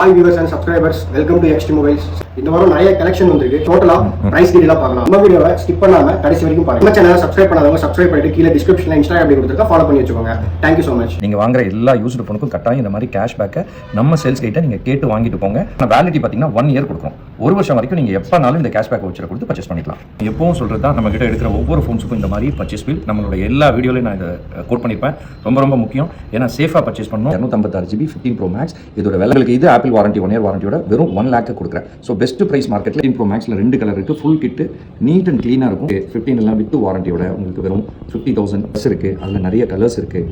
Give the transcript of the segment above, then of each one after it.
hi viewers and subscribers welcome to XD mobiles இந்த வாரம் நிறைய கலெக்ஷன் வந்திருக்கு. டோட்டலா பிரைஸ் டீலாம் பார்க்கலாம். நம்ம வீடியோவை ஸ்கிப் பண்ணாம கடைசி வரைக்கும் பாருங்க. நம்ம சேனலை சப்ஸ்கிரைப் பண்ணாதவங்க சப்ஸ்கிரைப் பண்ணிட்டு கீழே டிஸ்கிரிப்ஷன்ல இன்ஸ்டாகிராம் அப்படி கொடுத்துருக்கா ஃபாலோ பண்ணி வச்சுக்கோங்க. தேங்க்யூ ஸோ மச் நீங்கள் வாங்குற எல்லா யூஸ்டு ஃபோனுக்கும் கட்டாயம் இந்த மாதிரி கேஷ் பேக்கை நம்ம சேல்ஸ் கிட்ட நீங்கள் கேட்டு வாங்கிட்டு போங்க. ஆனால் வேலிட்டி பார்த்தீங்கன்னா ஒன் இயர் கொடுக்கும் ஒரு வருஷம் வரைக்கும் நீங்கள் எப்போனாலும் இந்த கேஷ் பேக் வச்சு கொடுத்து பர்ச்சேஸ் பண்ணிக்கலாம். எப்பவும் சொல்கிறது தான் நம்ம கிட்ட எடுக்கிற ஒவ்வொரு ஃபோன்ஸுக்கும் இந்த மாதிரி பர்ச்சேஸ் பில் நம்மளோட எல்லா வீடியோலையும் நான் இதை கோட் பண்ணியிருப்பேன் ரொம்ப ரொம்ப முக்கியம். ஏன்னா சேஃபாக பர்ச்சேஸ் பண்ணணும். இரநூத்தம்பத்தாறு ஜிபி ஃபிஃப்டின் ப்ரோ மேக்ஸ் இதோட விலைகளுக்கு இது ஆப்பிள் வாரண்டி ஒன் இயர் வாரண்டியோட வெறும் ஒன் லேக்கு கொடுக்குறேன். ஸோ பெஸ்ட் ப்ரைஸ் மார்க்கெட்டில் இம்ப்ரோ மேக்ஸில் ரெண்டு கலர் இருக்குது ஃபுல் கிட்டு நீட் அண்ட் க்ளீனாக இருக்கும். ஃபிஃப்டீன் எல்லாம் வித் வாரண்டியோட உங்களுக்கு வெறும் ஃபிஃப்டி தௌசண்ட் ப்ளஸ் இருக்குது அதில் நிறைய கலர்ஸ் இருக்குது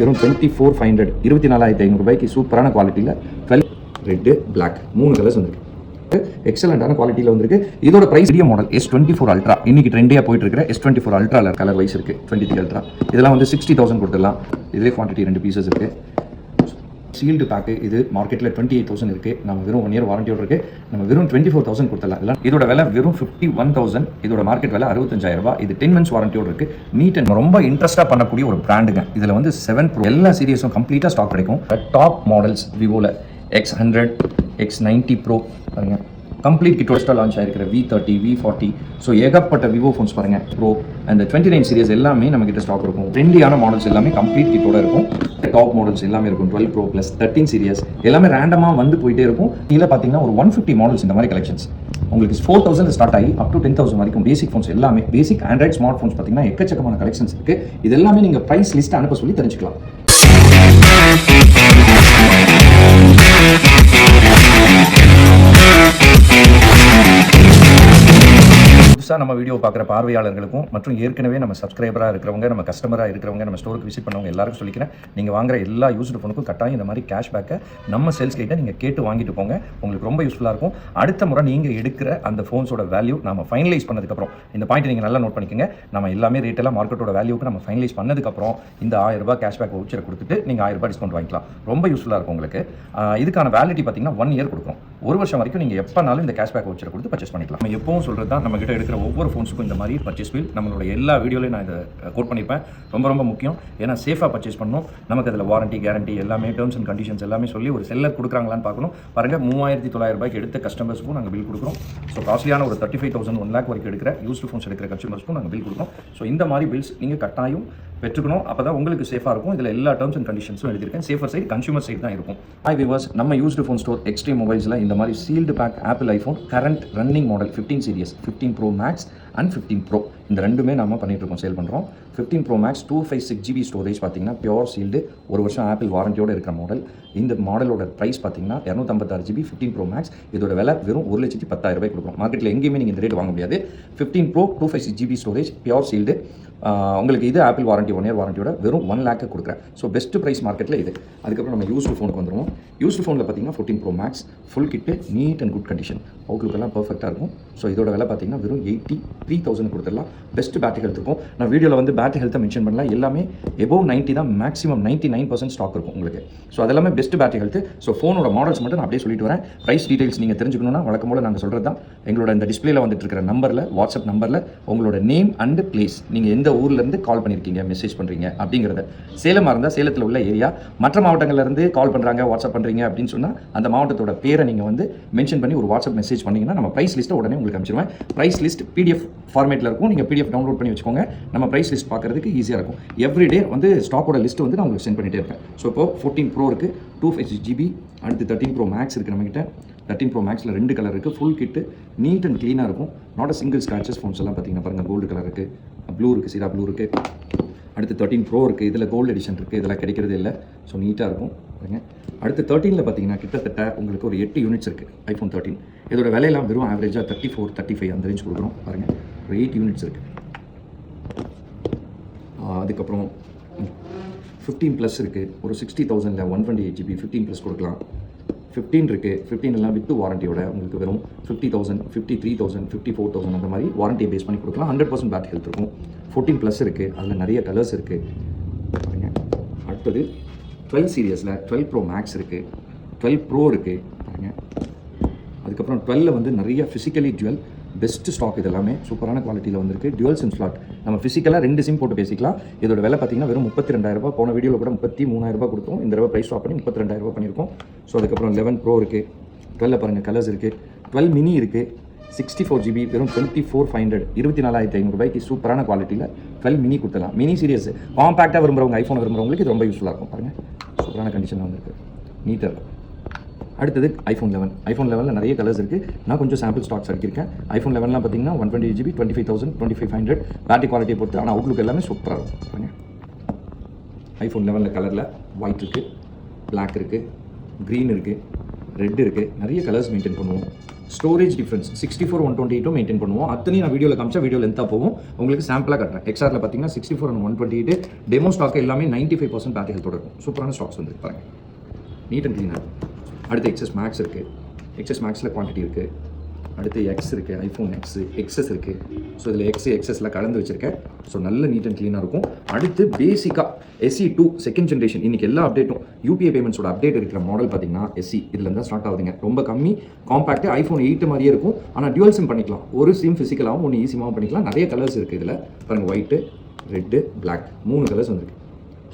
வெறும் டுவெண்ட்டி ஃபோர் ஃபைவ் ஹண்ட்ரட் இருபத்தி நாலாயிரத்தி ஐநூறுபாய்க்கு சூப்பரான குவாலிட்டியில் டுவெல் ரெட்டு பிளாக் மூணு கலர்ஸ் வந்துருக்கு. எக்ஸலண்டான குவாலிட்டியில் வந்திருக்கு. இதோட பிரைஸ் பெரிய model S twenty four ultra இன்னைக்கு ட்ரெண்டியாக போயிட்டு இருக்கிற S twenty four ultra colour wise இருக்குது டுவெண்ட்டி த்ரீ அல்ட்ரா இதெல்லாம் வந்து சிக்ஸ்டி தௌசண்ட் கொடுத்துடலாம். இதே குவான்டிட்டி ரெண்டு பீசஸ் இருக்குது சீல்டு பேக்கு இது மார்க்கெட்டில் டுவெண்ட்டி எயிட் தௌசண்ட் இருக்குது நம்ம வெறும் ஒன் இயர் வாரண்டியோட இருக்கு. நம்ம வெறும் டுவெண்ட்டி ஃபோர் தௌசண்ட் கொடுத்துடலாம். இல்லை இதோட விலை வெறும் ஃபிஃப்டி ஒன் தௌசண்ட் இதோட மார்க்கெட் விலை அறுபத்தஞ்சாயிரம் ரூபாய். இது டென் மந்த்ஸ் வாரண்டியோட இருக்கு. நீட் அண்ட் ரொம்ப இன்ட்ரெஸ்ட்டாக பண்ணக்கூடிய ஒரு பிராண்டுங்க இதில் வந்து செவன் ப்ரோ எல்லா சீரியஸும் கம்ப்ளீட்டாக ஸ்டாக் கிடைக்கும். Top models விவோவில் X hundred X ninety pro பாருங்கள் கம்ப்ளீட் கிட்டோட launch ஆயிருக்கிற V thirty V forty so ஏகப்பட்ட விவோ ஃபோன்ஸ் பாருங்கள் ப்ரோ அந்த டுவெண்ட்டி நைன் சீரிஸ் எல்லாமே நம்ம கிட்ட ஸ்டாக் இருக்கும். ட்ரெண்டியான மாடல்ஸ் எல்லாமே கம்ப்ளீட் கிட்டோட இருக்கும். டாப் மாடல்ஸ் எல்லாமே இருக்கும். Twelve pro plus thirteen series எல்லாமே ரேண்டமாக வந்து போயிட்டே இருக்கும். இதில் பார்த்தீங்கன்னா ஒரு ஒன் ஃபிஃப்டி மாடல்ஸ் இந்த மாதிரி கலெக்ஷன்ஸ் உங்களுக்கு ஃபோர் தௌசண்ட் ஸ்டார்ட் ஆகி அப் டு டென் தௌசண்ட் வரைக்கும் பேசிக் ஃபோன்ஸ் எல்லாமே பேசிக் ஆண்ட்ராய்ட் ஸ்மார்ட் ஃபோன்ஸ் பார்த்தீங்கன்னா எக்கச்சக்கமான கலெக்ஷன்ஸ் இருக்கு. இது எல்லாமே நீங்கள் ப்ரைஸ் லிஸ்ட் அனுப்ப சொல்லி தெரிஞ்சுக்கலாம். புதுசாக நம்ம வீடியோ பார்க்குற பார்வையாளர்களுக்கும் மற்றும் ஏற்கனவே நம்ம சப்ஸ்கிரைபராக இருக்கிறவங்க நம்ம கஸ்டமராக இருக்கிறவங்க நம்ம ஸ்டோருக்கு விசிட் பண்ணவங்க எல்லாருக்கும் சொல்லிக்கிறேன். நீங்கள் வாங்குற எல்லா யூஸ்டு ஃபோனுக்கும் கட்டாயம் இந்த மாதிரி கேஷ் பேக்கை நம்ம சேல்ஸ் கிட்ட நீங்கள் கேட்டு வாங்கிட்டு போங்க. உங்களுக்கு ரொம்ப யூஸ்ஃபுல்லாக இருக்கும். அடுத்த முறை நீங்கள் எடுக்கிற அந்த ஃபோன்ஸோட வேல்யூ நம்ம ஃபைனலைஸ் பண்ணதுக்கப்புறம் இந்த பாயிண்ட் நீங்கள் நல்லா நோட் பண்ணிக்கோங்க. நம்ம எல்லாமே ரேட்டெல்லாம் மார்க்கெட்டோட வேல்யூக்கு நம்ம ஃபைனலைஸ் பண்ணதுக்கப்புறம் இந்த ஆயிரம் ரூபாய் கேஷ் வவுச்சரை கொடுத்துட்டு நீங்கள் ஆயிரம் ரூபாய் டிஸ்கவுண்ட் வாங்கிக்கலாம். ரொம்ப யூஸ்ஃபுல்லாக இருக்கும் உங்களுக்கு. இதுக்கான வேலிட்டி பார்த்தீங்கன்னா ஒன் இயர் கொடுக்கும். ஒரு வருஷம் வரைக்கும் நீங்கள் எப்போனாலும் இந்த கேஷ்பேக் வச்சு கொடுத்து பர்ச்சேஸ் பண்ணிக்கலாம். நம்ம எப்பவும் சொல்கிறது தான் நம்ம கிட்ட எடுக்கிற ஒவ்வொரு ஃபோன்ஸுக்கும் இந்த மாதிரி பர்ச்சேஸ் பில் நம்மளோட எல்லா வீடியோலையும் நான் இதை கோட் பண்ணிப்பேன். ரொம்ப ரொம்ப முக்கியம். ஏன்னா சேஃபாக பர்ச்சேஸ் பண்ணணும். நமக்கு அதில் வாரண்டி கேரண்டி எல்லாமே டேர்ம்ஸ் அண்ட் கண்டிஷன்ஸ் எல்லாமே சொல்லி ஒரு செல்லர் கொடுக்குறாங்களான்னு பார்க்கணும். பாருங்கள் மூவாயிரத்தி தொள்ளாயிரம் ரூபாய்க்கு எடுத்த கஸ்டமர்ஸ்க்கும் நாங்கள் பில் கொடுக்குறோம். ஸோ காஸ்ட்லியான ஒரு thirty five thousand one lakh வரைக்கும் எடுக்கிற யூஸ்டு ஃபோன்ஸ் எடுக்கிற கஸ்டமர்ஸ்க்கும் நாங்கள் பில் கொடுக்குறோம். ஸோ இந்த மாதிரி பில்ஸ் நீங்கள் கட்டாயம் பெற்றுக்கணும். அப்போ தான் உங்களுக்கு சேஃபாக இருக்கும். இதில் எல்லா டேர்ம்ஸ் அண்ட் கண்டிஷன்ஸும் எழுதியிருக்கேன். சேஃபர் சைடு கன்சூமர் சைடு தான் இருக்கும். ஐ விவாஸ் நம்ம யூஸ்டு ஃபோன் ஸ்டோர் எக்ஸ்ட்ரீம் மொபைல்ஸில் இந்த மாதிரி sealed pack Apple iPhone current running model fifteen series fifteen pro max and fifteen pro இந்த ரெண்டுமே நம்ம பண்ணிட்டு இருக்கோம் சேல் பண்ணுறோம் fifteen pro max two five six GB storage பார்த்தீங்கன்னா பியோர் சீல்டு ஒரு வருஷம் ஆப்பிள் வாரண்டியோட இருக்கிற மாடல் இந்த மாடலோட ப்ரைஸ் பார்த்தீங்கன்னா இரநூத்தம்பத்தாறு ஜிபி ஃபிஃப்டீன் ப்ரோ மேக்ஸ் இதோட விலை வெறும் ஒரு லட்சத்தி பத்தாயிரம் ரூபாய் கொடுக்கும் மார்க்கெட்டில் எங்கேயுமே நீங்கள் இந்த ரேட் வாங்க முடியாது. Fifteen pro two five six GB storage pure sealed உங்களுக்கு இது ஆப்பிள் வாரண்டி ஒன் இயர் வாரண்டியோட வெறும் ஒன் லேக்கு கொடுக்குறேன். ஸோ பெஸ்ட் ப்ரைஸ் மார்க்கெட்டில் இது. அதுக்கப்புறம் நம்ம யூஸ்டு ஃபோனுக்கு வந்துடுவோம் யூஸ்டு ஃபோனில் பார்த்தீங்கன்னா fourteen pro max full kit neat and good condition outlook எல்லாம் பர்ஃபெக்டாக இருக்கும். ஸோ இதோட விலை பார்த்தீங்கன்னா வெறும் எயிட்டி த்ரீ தௌசண்ட் கொடுத்துடலாம். பெஸ்ட் பேட்டரி ஹெல்த் இருக்கும். நான் வீடியோவில் வந்து பேட்டரி ஹெல்த்தை மென்ஷன் பண்ணலாம் எல்லாமே எபோவ் நைன்ட்டி தான் maximum ninety nine percent stock இருக்கும் உங்களுக்கு. ஸோ அதெல்லாமே பெஸ்ட் பேட்டரி ஹெல்த் ஸோ ஃபோனோட மாடல்ஸ் மட்டும் நான் அப்படியே சொல்லிட்டு வரேன். ப்ரைஸ் டீடைல்ஸ் நீங்கள் தெரிஞ்சுக்கணும்னா வழக்கம் போல் நாங்கள் சொல்கிறது தான் எங்களோட இந்த டிஸ்பிளேல வந்துட்டு இருக்கிற நம்பரில் வாட்ஸ்அப் நம்பரில் உங்களோட நேம் அண்ட் பிளேஸ் நீங்கள் எந்த ஊர்லேருந்து கால் பண்ணியிருக்கீங்க மெசேஜ் பண்ணுறீங்க அப்படிங்கிறத. சேலமாக இருந்தால் சேலத்தில் உள்ள ஏரியா மற்ற மாவட்டங்கள்லேருந்து கால் பண்ணுறாங்க வாட்ஸ்அப் பண்ணுறீங்க அப்படின்னு சொன்னால் அந்த மாவட்டத்தோட பேரை நீங்கள் வந்து மென்ஷன் பண்ணி ஒரு வாட்ஸ்அப் மெசேஜ் பண்ணிங்கன்னா நம்ம ப்ரைஸ் லிஸ்ட்டை உடனே உங்களுக்கு அனுப்பிச்சிருவேன். ப்ரைஸ் லிஸ்ட் பிடிஎஃப் ஃபார்மேட்டில் இருக்கும். நீங்கள் பிடிஎஃப் டவுன்லோட் பண்ணி வச்சுக்கோங்க. நம்ம ப்ரைஸ் லிஸ்ட் பார்க்குறதுக்கு ஈஸியாக இருக்கும். எவ்ரிடே வந்து ஸ்டாக்கோட லிஸ்ட் வந்து நான் உங்களுக்கு சென்ட் பண்ணிகிட்டே இருப்பேன். ஸோ இப்போ ஃபோர்டீன் ப்ரோ இருக்குது டூ ஃபைவ் சிக்ஸ் ஜிபி அடுத்து தேர்ட்டின் ப்ரோ மேக்ஸ் இருக்குது நம்மகிட்ட. தேர்ட்டின் ப்ரோ மேக்ஸில் ரெண்டு கலர் இருக்குது ஃபுல் கிட்டு நீட் அண்ட் க்ளீனாக இருக்கும். Not a single scratches phones எல்லாம் பார்த்தீங்கன்னா பாருங்கள் கோல்டு கலர் இருக்குது ப்ளூ இருக்குது சீரா ப்ளூ இருக்குது அடுத்து தேர்ட்டின் ப்ரோ இருக்குது இதில் கோல்டு எடிஷன் இருக்குது இதெல்லாம் கிடைக்கிறது இல்லை. ஸோ நீட்டாக இருக்கும். பாருங்க. அடுத்து தேர்ட்டீனில் பார்த்தீங்கன்னா கிட்டத்தட்ட உங்களுக்கு ஒரு எட்டு யூனிட்ஸ் இருக்குது ஐஃபோன் தேர்ட்டின் இதோட விலையெல்லாம் வெறும் ஆவரேஜாக தேர்ட்டி ஃபோர் தேர்ட்டி ஃபைவ் அந்த ரேஞ்ச் கொடுக்குறோம். பாருங்கள் ஒரு எயிட் யூனிட்ஸ் இருக்குது அதுக்கப்புறம் ஃபிஃப்டீன் ப்ளஸ் இருக்குது ஒரு sixty தௌசண்டில் one twenty eight GB fifteen plus கொடுக்கலாம். ஃபிஃப்டீன் இருக்குது ஃபிஃப்டீன் எல்லாம் வித் வாரண்டியோட உங்களுக்கு வெறும் fifty thousand fifty three thousand fifty four thousand அந்த மாதிரி வாரண்டியை பேஸ் பண்ணி கொடுக்கலாம். ஹண்ட்ரட் பர்சன்ட் பேட் ஹெல்த் இருக்கும். ஃபோர்டீன் ப்ளஸ் இருக்குது அதில் நிறைய கலர்ஸ் இருக்குது பாருங்க. அடுத்தது டுவெல் சீரியஸில் டுவெல் ப்ரோ மேக்ஸ் இருக்குது டுவெல் ப்ரோ இருக்குது பாருங்க. அதுக்கப்புறம் டுவெல்ல வந்து நிறைய ஃபிசிக்கலி ஜுவல் பெஸ்ட் ஸ்டாக் இது எல்லாமே சூப்பரான குவாலிட்டியில் வந்திருக்கு. Dual சிம் ஸ்லாட் நம்ம ஃபிசிக்கலாக ரெண்டு சிம் போட்டு பேசிக்கலாம். இதோட விலை பார்த்தீங்கன்னா வெறும் முப்பத்தி ரெண்டாயிரம் போன வீடியோவில் கூட முப்பத்தி மூணாயிரம் கொடுத்தோம். இந்த தடவை ப்ரைஸ் ஸ்டாப் பண்ணி முப்பத்தி ரெண்டாயிரரூபா பண்ணியிருக்கோம். ஸோ அதுக்கப்புறம் லெவன் ப்ரோ இருக்குது டுவெல்ல பாருங்கள் கலர்ஸ் இருக்குது டுவெல் மினி இருக்குது சிக்ஸ்டி ஃபோர் ஜிபி வெறும் டுவெண்ட்டி ஃபோர் ஃபைவ் ஹண்ட்ரட் இருபத்தி நாலாயிரத்தி ஐநூறுபாய்க்கு சூப்பரான குவாலிட்டியில் டுவெல் மினி கொடுத்துலாம் மினி சீரியஸ் காம்பேக்டாக விரும்புறவங்க ஐஃபோன் விரும்புறவங்களுக்கு இது ரொம்ப யூஸ்ஃபுல்லாக இருக்கும். பாருங்கள் சூப்பரான கண்டிஷனில் வந்திருக்கு. நீட்டாக இருக்கும். அடுத்தது ஐஃபோன் லெவன் ஐஃபோன் லெவனில் நிறைய கலர்ஸ் இருக்குது நான் கொஞ்சம் சாம்பிள் ஸ்டாக்ஸ் அடிக்கிருக்கேன் ஐஃபோன் லெவன்லாம் பார்த்தீங்கன்னா one twenty GB twenty five thousand twenty five hundred battery குவாலிட்டியை பொறுத்து. ஆனால் அவுட்லுக் எல்லாமே சூப்பராக இருக்கும். பாருங்க. ஐஃபோன் லெவனில் கலரில் ஒயிட் இருக்குது பிளாக் இருக்குது க்ரீன் இருக்குது ரெட் இருக்குது நிறைய கலர்ஸ் மெயின்டைன் பண்ணுவோம். Storage difference sixty four one twenty எயிட்டும் maintain பண்ணுவோம். அத்தனையும் நான் வீடியோவில் காமிச்சா வீடியோ லென்த்தாக போகும். உங்களுக்கு சாம்பிளாக கட்டுறேன். எக்ஸ்ஆரில் பார்த்தீங்கன்னா sixty four and one twenty eight demo stock எல்லாமே நைன்ட்டி ஃபைவ் பர்சன்ட் பேட்டரி ஹெல்த்தோட இருக்கும். சூப்பரான ஸ்டாக்ஸ் வந்து பாருங்க. நீட் அண்ட் க்ளீனாக அடுத்து எக்ஸஸ் மேக்ஸ் இருக்குது எக்ஸஸ் மேக்ஸில் குவான்டிட்டி இருக்குது அடுத்து எக்ஸ் இருக்குது ஐஃபோன் எக்ஸ் எக்ஸஸ் இருக்குது ஸோ இதில் எக்ஸ் எக்ஸஸ்லாம் கலந்து வச்சுருக்கேன். ஸோ நல்ல நீட் அண்ட் க்ளீனாக இருக்கும். அடுத்து பேசிக்காக எஸ்சி டூ செகண்ட் ஜென்ரேஷன் இன்றைக்கி எல்லா அப்டேட்டும் யூபிஐ பேமெண்ட்ஸோட அப்டேட் இருக்கிற மாடல் பார்த்தீங்கன்னா எஸ்சி இதில் இருந்தால் ஸ்டார்ட் ஆகுதுங்க. ரொம்ப கம்மி காம்பேக்ட் ஐஃபோன் எயிட் மாதிரியே இருக்கும். ஆனால் டியூவல் சிம் பண்ணிக்கலாம். ஒரு சிம் ஃபிசிக்கலாகவும் ஒன்று ஈஸியாகவும் பண்ணிக்கலாம். நிறைய கலர்ஸ் இருக்குது இதில். பாருங்கள் ஒயிட்டு ரெட்டு பிளாக் மூணு கலர்ஸ் வந்துருக்கு.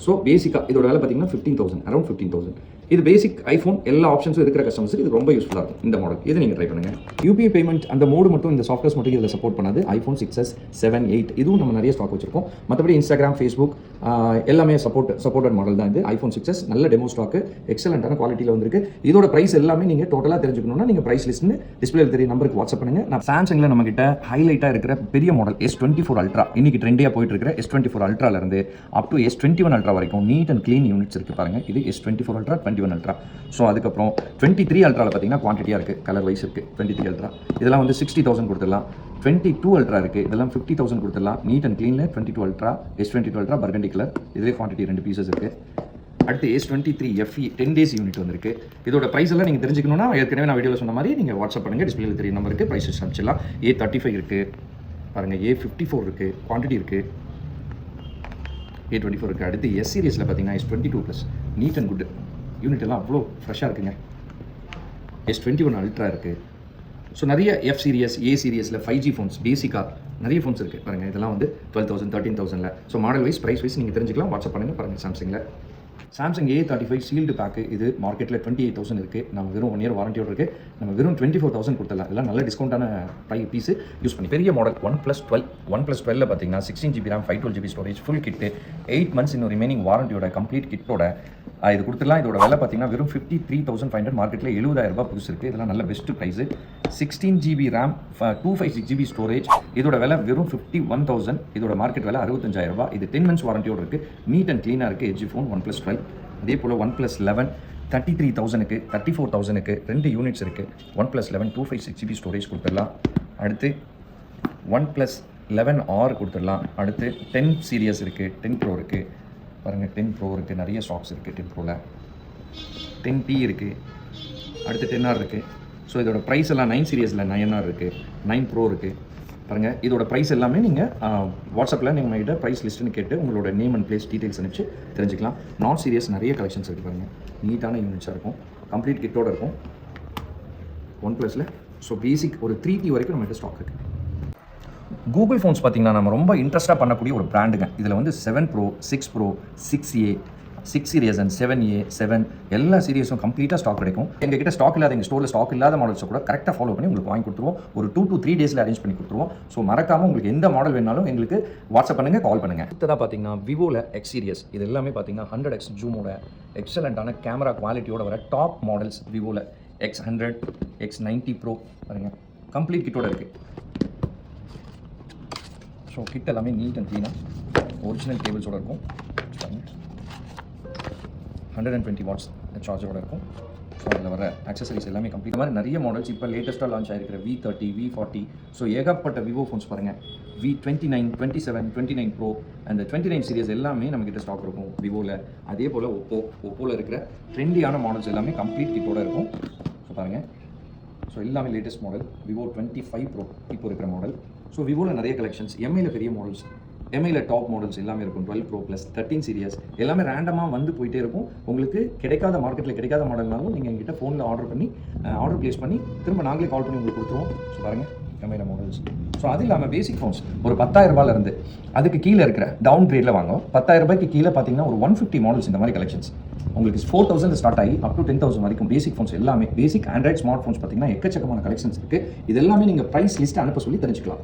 ஸோ பேசிக்காக இதோட வேலை பார்த்தீங்கன்னா fifteen thousand around fifteen thousand இது பேசிக் ஐஃபோன் எல்லா ஆப்ஷன்ஸும் இருக்கிற கஸ்டமர்ஸுக்கு இது ரொம்ப யூஸ்ஃபுல்லாக இருக்கும். இந்த மாடல் இது நீங்கள் ட்ரை பண்ணுங்கள் யூபிஐ பேமெண்ட் அந்த மோடு மட்டும் இந்த சாஃப்ட்வேர்ஸ் மட்டும் இதில் சப்போர்ட் பண்ணாது. ஐஃபோன் சிக்ஸஸ் செவன் எயிட் இதுவும் நம்ம நிறைய ஸ்டாக் வச்சிருக்கோம். மற்றபடி இன்ஸ்டாகிராம் ஃபேஸ்புக் எல்லாமே சப்போர்ட் சப்போர்ட்டட் மாடல் தான் இது. ஐஃபோன் சிக்ஸஸ் நல்ல டெமோ ஸ்டாக்கு எக்ஸலண்ட்டான குவாலிட்டியில் வந்திருக்கு. இதோட ப்ரைஸ் எல்லாமே நீங்கள் டோட்டலாக தெரிஞ்சுக்கணும்னா நீங்கள் ப்ரைஸ் லிஸ்ட்னு டிஸ்பிளேல தெரிய நம்பருக்கு வாட்ஸ்அப் பண்ணுங்கள் நான் சாம்சங்கில் நம்ம கிட்ட ஹைலைட்டாக இருக்கிற பெரிய model S twenty four ultra இன்னைக்கு ட்ரெண்டியாக போயிட்டு இருக்கிற S twenty four அல்ட்ராலேருந்து up to S twenty one ultra வரைக்கும் நீட் அண்ட் க்ளீன் யூனிட்ஸ் இருக்குது பாருங்கள் இது S twenty four ultra twenty one ultra so அதுக்கப்புறம் டுவெண்ட்டி த்ரீ அல்ட்ராவில் பார்த்தீங்கன்னா குவான்டிட்டியாக இருக்குது கலர் வைஸ் இருக்குது டுவெண்ட்டி த்ரீ அல்ட்ரா இதெல்லாம் வந்து சிக்ஸ்டி தௌசண்ட் கொடுத்துடலாம். டுவெண்ட்டி டூ அல்ட்ரா இருக்குது இதெல்லாம் ஃபிஃப்டி தௌசண்ட் கொடுத்துடலாம். Neat and க்ளீனில் twenty two ultra S twenty two ultra burgundy colour இதே குவான்டிட்டி ரெண்டு பீசஸ் இருக்குது அடுத்து S twenty three FE ten days unit வந்திருக்கு. இதோட ப்ரைஸ் எல்லாம் நீங்கள் தெரிஞ்சுக்கணும்னா ஏற்கனவே நான் வீடியோவில் சொன்ன மாதிரி நீங்கள் வாட்ஸ்அப் பண்ணுங்கள் டிஸ்பிளே தெரிய நம்பருக்கு ப்ரைஸஸ் அனுப்பிச்சிடலாம் ஏ தேர்ட்டி ஃபைவ் இருக்குது பாருங்கள் ஏ ஃபிஃப்டி ஃபோர் இருக்குது குவான்டிட்டி இருக்குது ஏ டுவெண்ட்டி ஃபோர் இருக்குது அடுத்து எஸ் சீரியஸில் பார்த்தீங்கன்னா S twenty two plus neat and good unit எல்லாம் அவ்வளோ ஃப்ரெஷ்ஷாக இருக்குங்க. எஸ் டுவெண்ட்டி ஒன் அல்ட்ரா இருக்குது ஸோ நிறைய எஃப் சீரியஸ் ஏ சீரியஸில் ஃபைவ் ஜி ஃபோன்ஸ் பேசிக்காக நிறைய ஃபோன்ஸ் இருக்குது பாருங்கள் இதெல்லாம் வந்து twelve thousand thirteen தௌசண்டில் so model wise price wise நீங்கள் தெரிஞ்சுக்கலாம். வாட்ஸ்அப் பண்ணுங்கள் பாருங்கள் சாம்சங்கில் Samsung A thirty five sealed pack இது மார்க்கெட்டில் டுவெண்ட்டி எயிட் தௌசண்ட் இருக்குது நம்ம வெறும் ஒன் இயர் வாரண்டியோடு இருக்குது நம்ம வெறும் டுவெண்ட்டி ஃபோர் தௌசண்ட் கொடுத்தலாம் இதெல்லாம் நல்ல டிஸ்கவுண்டான ப்ரை பீஸ் யூஸ் பண்ணி பெரிய model one plus twelve one plus டுவெல்ல பார்த்தீங்கன்னா sixteen GB RAM five twelve GB storage full kit eight months இன்னும் ரிமைனிங் வாரண்டியோட கம்ப்ளீட் கிட்டோட இது கொடுத்துடலாம். இதோட விலை பார்த்தீங்கன்னா வெறும் fifty three thousand five hundred மார்க்கெட்டில் எழுபதாயிரம் ரூபாய் புதுசு இருக்குது இதெல்லாம் நல்ல best price sixteen GB RAM two five six GB storage இதோட விலை வெறும் ஃபிஃப்டி ஒன் தௌசண்ட் இதோட மார்க்கெட் விலை அறுபத்தஞ்சாயிரம் ரூபாய். இது டென் மந்த்ஸ் வாரண்டியோட இருக்குது நீட் அண்ட் க்ளீனாக இருக்குது எஜி ஃபோன் ஒன் ப்ளஸ் டுவெல் அதே போல் one plus eleven thirty three தௌசண்ட்க்கு தேர்ட்டி ஃபோர் தௌசண்ட்க்கு ரெண்டு யூனிட்ஸ் இருக்குது OnePlus eleven two five six GB storage கொடுத்துடலாம். அடுத்து ஒன் ப்ளஸ் லெவன் ஆர் கொடுத்துடலாம். அடுத்து டென் சீரியஸ் இருக்குது டென் ப்ரோ இருக்குது பாருங்கள் டென் ப்ரோ இருக்குது நிறைய ஸ்டாக்ஸ் இருக்குது டென் ப்ரோவில் டென் டி இருக்குது அடுத்து டென் ஆர் இருக்குது ஸோ இதோட ப்ரைஸ் எல்லாம் நைன் சீரியஸில் நைன் ஆர் இருக்குது நைன் ப்ரோ இருக்குது பாருங்கள் இதோட ப்ரைஸ் எல்லாமே நீங்கள் வாட்ஸ்அப்பில் நீங்கள் கிட்ட ப்ரைஸ் லிஸ்ட்டுன்னு கேட்டு உங்களோட நேம் அண்ட் பிளேஸ் டீடைல்ஸ் அனுப்பிச்சு தெரிஞ்சுக்கலாம். நான் சீரியஸ் நிறைய கலெக்ஷன்ஸ் இருக்குது பாருங்கள் நீட்டான யூனிட்ஸாக இருக்கும் கம்ப்ளீட் கிட்டோட இருக்கும். ஒன் ப்ளஸில் ஸோ பேசிக் ஒரு த்ரீ டி வரைக்கும் நம்மகிட்ட ஸ்டாக் இருக்குது கூகுள் ஃபோன்ஸ் பார்த்தீங்கன்னா நம்ம ரொம்ப இன்ட்ரெஸ்ட்டாக பண்ணக்கூடிய ஒரு பிராண்டுங்க இதில் வந்து seven pro six pro six A six series and seven A seven எல்லா சீரியஸும் கம்ப்ளீட்டாக ஸ்டாக் கிடைக்கும். எங்ககிட்ட ஸ்டாக் இல்லாத எங்கள் ஸ்டோரில் ஸ்டாக் இல்லாத மாடல்ஸை கூட கரெக்டாக ஃபாலோ பண்ணி உங்களுக்கு வாங்கி கொடுத்துருவோம். ஒரு டூ டூ த்ரீ டேஸில் அரேஞ்ச் பண்ணி கொடுத்துருவோம். ஸோ மறக்காமல் உங்களுக்கு எந்த மாடல் வேணாலும் எங்களுக்கு வாட்ஸ்அப் பண்ணுங்கள் கால் பண்ணுங்கள் அடுத்ததாக பார்த்தீங்கன்னா விவோவில் எக்ஸ் சீரியஸ் இது எல்லாமே பார்த்தீங்கன்னா ஹண்ட்ரட் எக்ஸ் ஜூமோட எக்ஸலண்ட்டான கேமரா குவாலிட்டியோட வர top models விவோவில் X hundred X ninety pro பாருங்கள் கம்ப்ளீட் கிட்டோட இருக்குது ஸோ கிட் எல்லாமே நீட் அண்ட் க்ளீனாக ஒரிஜினல் டேபிள்ஸோட இருக்கும். ஹண்ட்ரட் அண்ட் டுவெண்ட்டி வாட்ஸ் சார்ஜரோட இருக்கும். ஸோ அதில் வர அக்சசரிஸ் எல்லாமே கம்ப்ளீட் மாதிரி நிறைய மாடல்ஸ் இப்போ லேட்டஸ்ட்டாக launch ஆயிருக்கிற V thirty V forty so ஏகப்பட்ட விவோ ஃபோன்ஸ் பாருங்கள் V twenty nine twenty seven twenty nine pro அந்த டுவெண்ட்டி நைன் சீரியஸ் எல்லாமே நம்மக்கிட்ட ஸ்டாக் இருக்கும் விவோவில் அதே போல் ஒப்போ ஒப்போவில் இருக்கிற ட்ரெண்டியான மாடல்ஸ் எல்லாமே கம்ப்ளீட் கிட்டோட இருக்கும். ஸோ பாருங்கள் ஸோ எல்லாமே latest model Vivo twenty five pro இப்போ இருக்கிற மாடல் ஸோ விவோவில் நிறைய கலெக்ஷன்ஸ் எம்ஐயில் பெரிய மாடல்ஸ் எம்ஐயில் டாப் மாடல்ஸ் எல்லாமே இருக்கும். Twelve pro plus thirteen series எல்லாமே ரேண்டமாக வந்து போயிட்டே இருக்கும். உங்களுக்கு கிடைக்காத மார்க்கெட்டில் கிடைக்காத மாடல்னாலும் நீங்கள் எங்கிட்ட ஃபோனில் ஆர்டர் பண்ணி ஆர்டர் ப்ளேஸ் பண்ணி திரும்ப நாங்களே கால் பண்ணி உங்களுக்கு கொடுத்துருவோம். ஸோ பாருங்கள் எம்ஐயில் மாடல்ஸ் ஸோ அது இல்லாமல் பேசிக் ஃபோன்ஸ் ஒரு பத்தாயிரம் ரூபாயிலிருந்து அதுக்கு கீழே இருக்கிற டவுன் கிரேடில் வாங்கும் பத்தாயிரம் ரூபாய்க்கு கீழே பார்த்தீங்கன்னா ஒரு ஒன் ஃபிஃப்டி மாடல்ஸ் இந்த மாதிரி கலெக்ஷன்ஸ் உங்களுக்கு ஃபோர் தௌசண்ட் ஸ்டார்ட் ஆகி அப் டு டென் தௌசண்ட் வரைக்கும் பேசிக் ஃபோன்ஸ் எல்லாமே பேசிக் ஆண்ட்ராய்ட் ஸ்மார்ட் ஃபோன்ஸ் பார்த்தீங்கன்னா எக்கச்சக்கமான கலெக்ஷன்ஸ் இருக்குது இது எல்லாமே நீங்கள் ப்ரைஸ் லிஸ்ட் அனுப்ப சொல்லி தெரிஞ்சுக்கலாம்.